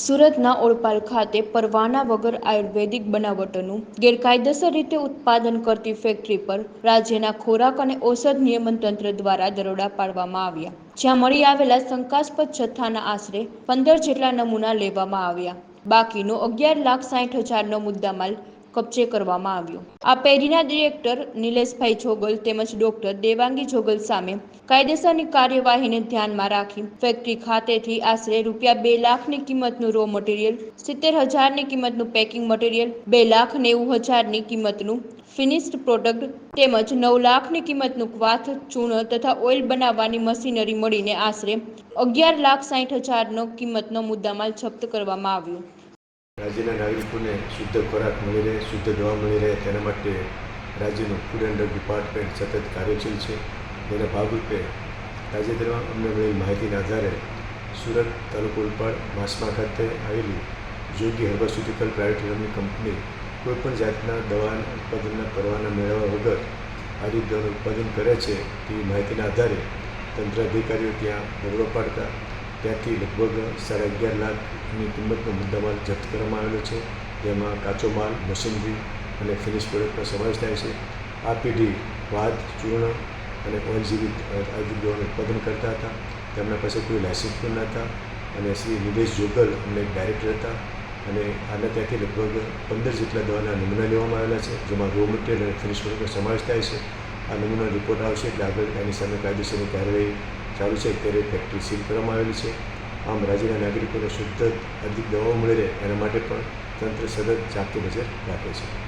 સુરતના ઓળપાલ ખાતે પરવાના વગર આયુર્વેદિક બનાવટોનું ગેરકાયદેસર રીતે ઉત્પાદન કરતી ફેક્ટરી પર રાજ્યના ખોરાક અને ઔષધ નિયમન તંત્ર દ્વારા દરોડા પાડવામાં આવ્યા, જ્યાં મળી આવેલા શંકાસ્પદ જથ્થાના આશરે પંદર જેટલા નમૂના લેવામાં આવ્યા. બાકીનો અગિયાર લાખ સાઠ હજારનો મુદ્દામાલ કબજે કરવામાં આવ્યો. આ પેઢીના ડિરેક્ટર નિલેશભાઈ જોગલ તેમજ ડોક્ટર દેવાંગી જોગલ સામે કાયદેસરની કાર્યવાહીને ધ્યાનમાં રાખી ફેક્ટરી ખાતેથી આશરે રૂપિયા બે લાખની કિંમતનું રો મટીરિયલ સિત્તેર હજારની કિંમતનું પેકિંગ મટીરિયલ બે લાખ નેવું હજારની કિંમતનું ફિનિશ્ડ પ્રોડક્ટ તેમજ નવ લાખની કિંમતનું ક્વાથ ચૂર્ણ તથા ઓઇલ બનાવવાની મશીનરી મળીને આશરે અગિયાર લાખ સાઠ હજારનો કિંમતનો મુદ્દામાલ જપ્ત કરવામાં આવ્યો. રાજ્યના નાગરિકોને શુદ્ધ ખોરાક મળી રહે, શુદ્ધ દવા મળી રહે, તેના માટે રાજ્યનું ફૂડ એન્ડ ડ્રગ ડિપાર્ટમેન્ટ સતત કાર્યશીલ છે. તેના ભાગરૂપે તાજેતરમાં અમને મળેલી માહિતીના આધારે સુરત તાલુકો ઉલપાડ માસમા ખાતે આવેલી Yogi herbaceutical private limited company કોઈપણ જાતના દવાના ઉત્પાદનના પરવાના મેળવ્યા વગર આવી દવાનું ઉત્પાદન કરે છે તેવી માહિતીના આધારે તંત્ર અધિકારીઓ ત્યાં દરોડો પાડતા ત્યાંથી લગભગ સાડા અગિયાર લાખની કિંમતનો મુદ્દામાલ જપ્ત કરવામાં આવેલો છે. જેમાં કાચો માલ, મશીનરી અને ફિનિશ પ્રોડક્ટનો સમાવેશ થાય છે. આ પેઢી વાદ, ચૂર્ણ અને ઓઇલ જેવી ઉત્પાદન કરતા હતા. તેમના પાસે કોઈ લાયસન્સ પણ ન હતા અને શ્રી નિલેશ જોગલ અમને એક ડાયરેક્ટર હતા અને આના ત્યાંથી લગભગ પંદર જેટલા દવાના નમૂના લેવામાં આવેલા છે, જેમાં રો મટીરિયલ અને ફિનિશ પ્રોડક્ટનો સમાવેશ થાય છે. આ નમૂના રિપોર્ટ આવશે એટલે આગળ એની સામે કાયદેસરની કાર્યવાહી ચાલુ છે અત્યારે ફેક્ટરી સીલ કરવામાં આવેલી છે. આમ રાજ્યના નાગરિકોને શુદ્ધ અધિક દવાઓ મળી રહે એના માટે પણ તંત્ર સતત ચાંપતી નજર રાખે છે.